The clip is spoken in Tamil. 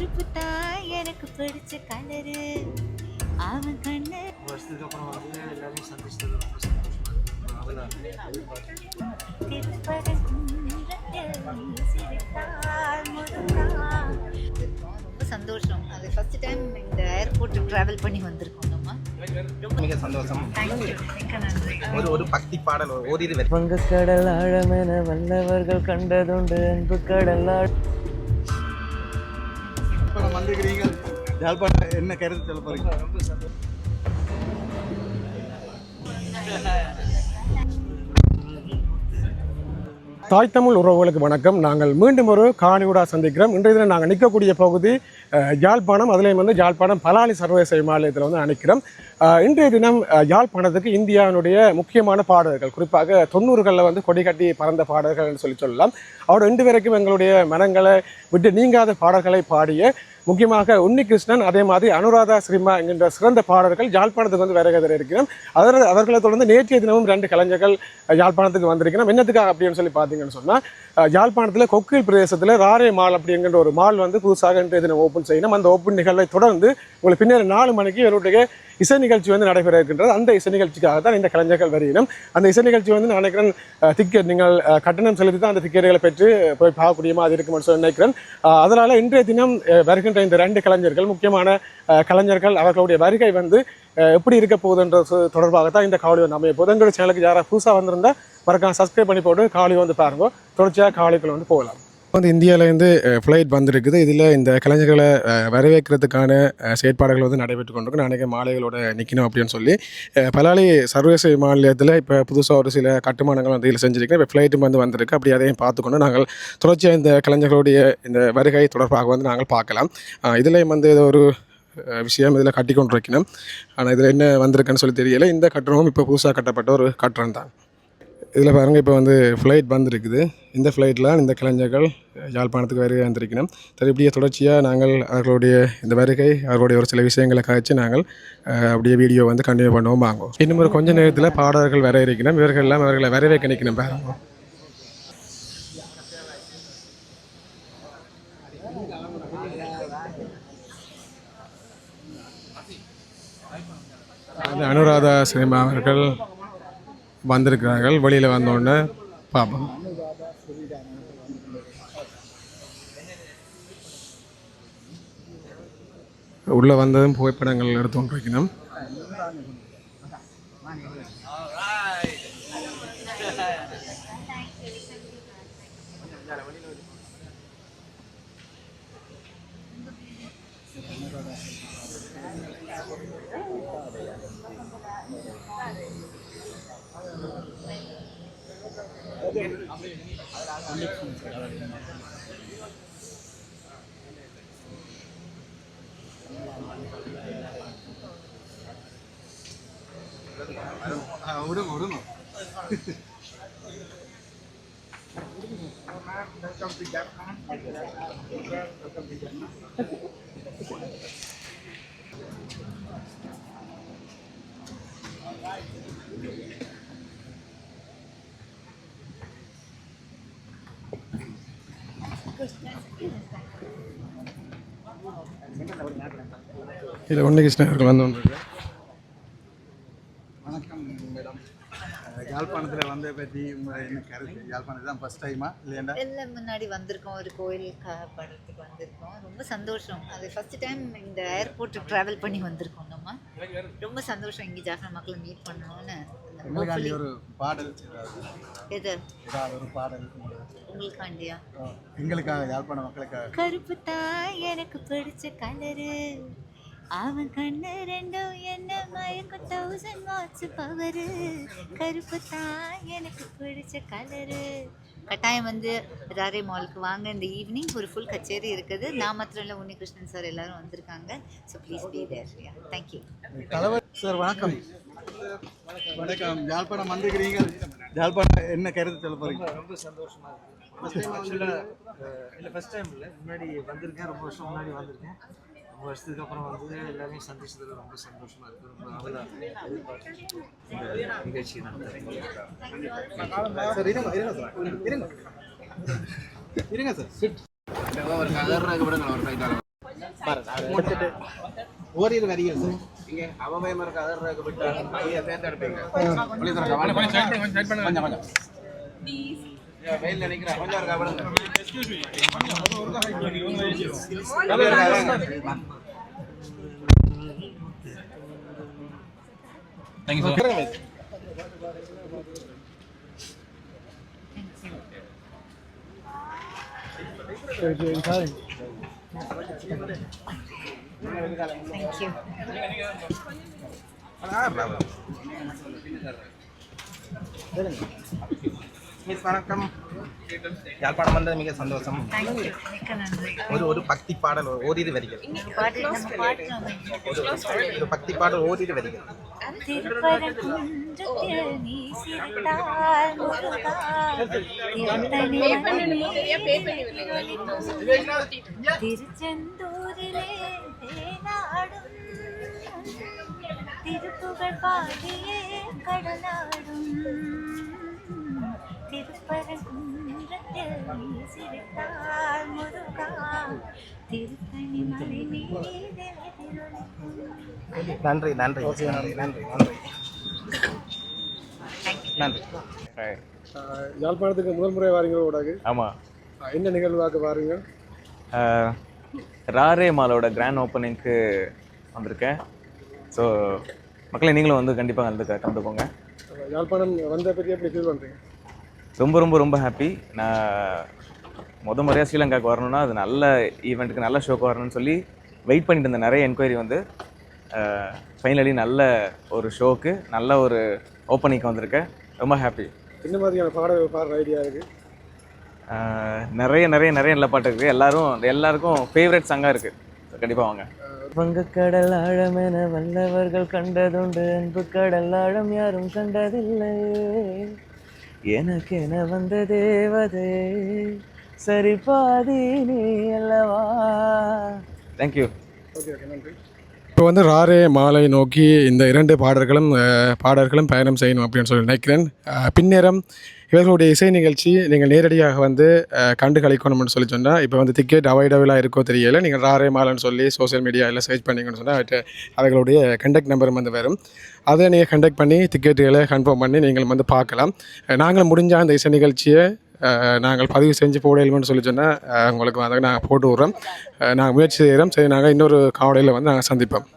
கருப்பு தான் எனக்கு பிடிச்ச கலரு அவன் கண்ணு வருஷத்துக்கு அப்புறம் வந்து எல்லாரையும் சந்திச்சது ரொம்ப சந்தோஷமா. ரொம்ப அது ஃபர்ஸ்ட் டைம் இந்த ஏர்போர்ட் டிராவல் பண்ணி வந்திருக்கோம் நம்ம மிக சந்தோஷம். ஒரு ஒரு பக்தி பாடல் ஓரிரு. வங்கக்கடல் ஆழமென வல்லவர்கள் கண்டதுண்டு அன்பு கடல் ஆழ யாழ்ப்பாணம் என்ன கருத்து சொல்ல போறீங்க? தாய் தமிழ் உறவுகளுக்கு வணக்கம். நாங்கள் மீண்டும் ஒரு காணியூடா சந்திக்கிறோம். இன்றைய தினம் நாங்கள் நிற்கக்கூடிய பகுதி யாழ்ப்பாணம் அதுலேயும் வந்து யாழ்ப்பாணம் பலாலி சர்வதேச விமானத்தில் வந்து நினைக்கிறோம் இன்றைய தினம் யாழ்ப்பாணத்துக்கு இந்தியாவினுடைய முக்கியமான பாடல்கள் குறிப்பாக தொண்ணூறுகளில் வந்து கொடி கட்டி பறந்த பாடல்கள்னு சொல்லி சொல்லலாம். அவரோட இன்று வரைக்கும் எங்களுடைய மனங்களை விட்டு நீங்காத பாடல்களை பாடிய முக்கியமாக உன்னிகிருஷ்ணன் அதே மாதிரி அனுராதா ஸ்ரீமா என்கின்ற சிறந்த பாடல்கள் யாழ்ப்பாணத்துக்கு வந்து வருகை இருக்கிறோம். அதர் அவர்களை தொடர்ந்து நேற்றைய தினமும் ரெண்டு கலைஞர்கள் யாழ்ப்பாணத்துக்கு வந்திருக்கிறோம். என்னத்துக்காக அப்படின்னு சொல்லி பார்த்தீங்கன்னு சொன்னால் யாழ்ப்பாணத்தில் கொக்கில் பிரதேசத்தில் ராரே மால் அப்படிங்கிற ஒரு மால் வந்து புதுசாக இன்றைய தினம் ஓப்பன் செய்யணும். அந்த ஓப்பன் நிகழ்வை தொடர்ந்து உங்களுக்கு பின்னர் நாலு மணிக்கு இவருடைய இசை நிகழ்ச்சி வந்து நடைபெற இருக்கின்றது. அந்த இசை நிகழ்ச்சிக்காக தான் இந்த கலைஞர்கள் வருகிறோம் அந்த இசை நிகழ்ச்சி வந்து நான் நினைக்கிறேன் டிக்கெட் நீங்கள் கட்டணம் செலுத்தி தான் அந்த டிக்கெட்டுகளை பெற்று போய் பார்க்கக்கூடிய மாதிரி இருக்கும்னு சொல்லி நினைக்கிறேன். அதனால் இன்றைய தினம் வருகின்ற இந்த ரெண்டு கலைஞர்கள் முக்கியமான கலைஞர்கள் அவர்களுடைய வருகை வந்து எப்படி இருக்க போகுதுன்றது தொடர்பாக தான் இந்த காவலி வந்து அமைய போகுது. எங்களுடைய சேனலுக்கு யாராவது புதுசாக வந்திருந்தா மறக்காம சப்ஸ்கிரைப் பண்ணி போட்டு காவலி வந்து பாருங்க. தொடர்ச்சியாக காவலிக்குள்ள வந்து போகலாம். வந்து இந்தியாவிலேருந்து ஃப்ளைட் வந்திருக்குது. இதில் இந்த கலைஞர்களை வரவேற்கிறதுக்கான செயற்பாடுகள் வந்து நடைபெற்று கொண்டிருக்கு. நான் மாலைகளோட நிற்கணும் அப்படின்னு சொல்லி. அஹ், பலாலி சர்வதேச மாநிலத்தில் இப்போ புதுசாக ஒரு சில கட்டுமானங்கள் வந்து இதில் செஞ்சுருக்கேன் இப்போ ஃப்ளைட்டும் வந்து வந்திருக்கு. அப்படி அதையும் பார்த்துக்கொண்டு நாங்கள் தொடர்ச்சியாக இந்த கலைஞர்களுடைய இந்த வருகை தொடர்பாக வந்து நாங்கள் பார்க்கலாம். இதுலேயும் வந்து இது ஒரு விஷயம் இதில் கட்டி கொண்டு ஆனால் இதில் என்ன வந்திருக்குன்னு சொல்லி தெரியல. இந்த கட்டணமும் இப்போ புதுசாக கட்டப்பட்ட ஒரு கட்டணம் தான் இதில் பாருங்கள் இப்போ வந்து ஃப்ளைட் வந்திருக்குது. இந்த ஃப்ளைட்டில் இந்த கலைஞர்கள் யாழ்ப்பாணத்துக்கு வருகை வந்திருக்கணும். சரி இப்படியே தொடர்ச்சியாக நாங்கள் அவர்களுடைய இந்த வருகை அவர்களுடைய ஒரு சில விஷயங்களை காய்ச்சி நாங்கள் அப்படியே வீடியோ வந்து கண்டினியூ பண்ணுவோம் வாங்குவோம். இன்னும் ஒரு கொஞ்ச நேரத்தில் பாடல்கள் வர இருக்கணும். இவர்கள் எல்லாம் அவர்களை வரவேற்க நிற்கணும் பாருங்க. அந்த அனுராதா சினிமா அவர்கள் வந்திருக்கிறார்கள். வெளியில் வந்தோடனே பார்ப்போம். உள்ளே வந்ததும் புகைப்படங்கள் எடுத்து கொண்டிருக்கணும் ஆ, விடுங்க விடுங்க இதில் உன்னிகிருஷ்ணன் அவர்கள் வந்து வணக்கம் மேடம். யாழ்ப்பாணத்துல வந்த பற்றி உங்க என்ன கருத்து? யாழ்ப்பாணம் தான் ஃபர்ஸ்ட் டைமா இல்லையா எல்லாம் முன்னாடி வந்திருக்கோம். ஒரு கோயிலுக்காக படத்துக்கு வந்திருக்கோம். ரொம்ப சந்தோஷம். அது ஃபர்ஸ்ட் டைம் இந்த ஏர்போர்ட் ட்ராவல் பண்ணி வந்திருக்கோம் நம்ம. ரொம்ப சந்தோஷம். இங்கே ஜாஃபர் மக்களை மீட் பண்ணணும்னு எங்களுக்காண்டி ஒரு பாடல் எது? ஏதாவது ஒரு பாடல் உங்களுக்காண்டியா? எங்களுக்காக யாழ்ப்பாண மக்களுக்காக கருப்பு தான் எனக்கு பிடிச்ச கலரு அவன் கண்ணு ரெண்டும் என்ன மயக்கம்? தௌசண்ட் வாட்ஸ் பவரு கருப்பு தான் எனக்கு பிடிச்ச கலரு கட்டாயம் வந்து ராரே மாலுக்கு வாங்க. இந்த ஈவினிங் ஒரு ஃபுல் கச்சேரி இருக்குது. நான் மாத்திரம் இல்லை உன்னிகிருஷ்ணன் சார் எல்லாரும் வந்திருக்காங்க. So please be there thank you தலைவர் சார் வணக்கம். வணக்கம். யாழ்ப்பாணம் வந்திருக்கிறீங்க? யாழ்ப்பாணம் என்ன கருத்து சொல்ல போறீங்க? ரொம்ப சந்தோஷமா இருக்கு. இல்லை ஃபர்ஸ்ட் டைம் இல்லை. முன்னாடி வந்திருக்கேன். ரொம்ப வருஷம் முன்னாடி வந்திருக்கேன். ரொம்ப வருஷத்துக்கு அப்புறம் வந்து எல்லாரையும் சந்திச்சதுல ரொம்ப சந்தோஷமா இருக்கு ரொம்ப இந்த நிகழ்ச்சி இருங்க சார் இருங்க இருங்க சார் ஒரு கைத்தால ஓரிரு வரிகள் சார் இங்கே அவமயமா இருக்க அதர்றதுக்கு விட்டு தேர்ந்தெடுப்பீங்க கொஞ்சம் கொஞ்சம் வெயில் நினைக்கிறேன். கொஞ்சம் இருக்கா விடுங்க. தேங்க்யூ மிஸ் வணக்கம் யாழ்ப்பாணம் வந்தது மிக சந்தோஷம் தேங்க்யூ மிக்க நன்றி ஒரு ஒரு பக்தி பாடல் ஒரு ஓரிரு வரிகள் பாட்டு நம்ம பாடுறோம் ஒரு ஒரு பக்தி பாடல் ஓரிரு வரிகள் திருப்பரங்குன்றத்தில் நீ சிரித்தால் முருகா, திருத்தணியில் திருச்செந்தூரிலே தேனாடும் திருப்புகழ் பாடியே கடலாடும் சிரித்தால் முருகா. திருத்தணி மலை மீது நன்றி நன்றி. நன்றி. நன்றி நன்றி. நன்றி. அஹ், யாழ்ப்பாணத்துக்கு முதல் முறை வாரீங்களோ ஊடாக? ஆமாம் என்ன நிகழ்வாக வாரீங்க? ராரே மாலோட கிராண்ட் ஓப்பனிங்க்கு வந்திருக்கேன். ஸோ மக்களை நீங்களும் வந்து கண்டிப்பாக வந்து கலந்துக்கோங்க. யாழ்ப்பாணம் வந்த பற்றி எப்படி ஃபீல் பண்ணுறீங்க ரொம்ப ரொம்ப ரொம்ப ஹாப்பி நான் முத முறையாக ஸ்ரீலங்காவுக்கு வரணும்னா அது நல்ல ஈவெண்ட்டுக்கு நல்ல ஷோக்கு வரணும்னு சொல்லி வெயிட் பண்ணிட்டு இருந்த நிறைய என்கொயரி வந்து ஃபைனலி நல்ல ஒரு ஷோக்கு நல்ல ஒரு ஓப்பனிங்க்கு வந்திருக்கேன். ரொம்ப ஹாப்பி என்ன மாதிரியான பாடல் பாடுற ஐடியா இருக்குது நிறைய நிறைய நிறைய நல்ல பாட்டு இருக்குது எல்லாரும் எல்லாருக்கும் ஃபேவரட் சாங்காக இருக்குது கண்டிப்பாக வாங்க. வங்கக்கடல் ஆழமென வல்லவர்கள் கண்டதுண்டு. அன்பு கடல் ஆழம் யாரும் கண்டதில்லை எனக்கென வந்த தேவதே? சரி பாதி நீ அல்லவா? தேங்க்யூ ஓகே ஓகே நன்றி. இப்போ வந்து ராரே மாலை நோக்கி இந்த இரண்டு பாடல்களும் பாடல்களும் பயணம் செய்யணும் அப்படின்னு சொல்லி நினைக்கிறேன். பின்னேரம் இவர்களுடைய இசை நிகழ்ச்சி நீங்கள் நேரடியாக வந்து கண்டு கழிக்கணும்னு சொல்லி சொன்னால் இப்போ வந்து டிக்கெட் அவைலபிளாக இருக்கோ தெரியல நீங்கள் ராரே மாலன்னு சொல்லி சோஷியல் மீடியாவில் சர்ச் பண்ணிங்கன்னு சொன்னால் அவர்களுடைய கண்டக்ட் நம்பரும் வந்து வரும். அதை நீங்கள் கண்டக்ட் பண்ணி டிக்கெட்டுகளை கன்ஃபார்ம் பண்ணி நீங்கள் வந்து பார்க்கலாம். நாங்கள் முடிஞ்ச அந்த இசை நிகழ்ச்சியை நாங்கள் பதிவு செஞ்சு போடலும்னு சொல்லி சொன்னால் உங்களுக்கு வந்து நாங்கள் போட்டு விட்றோம். நாங்கள் முயற்சி செய்கிறோம். சரி நாங்கள் இன்னொரு காவலையில் வந்து நாங்கள் சந்திப்போம்.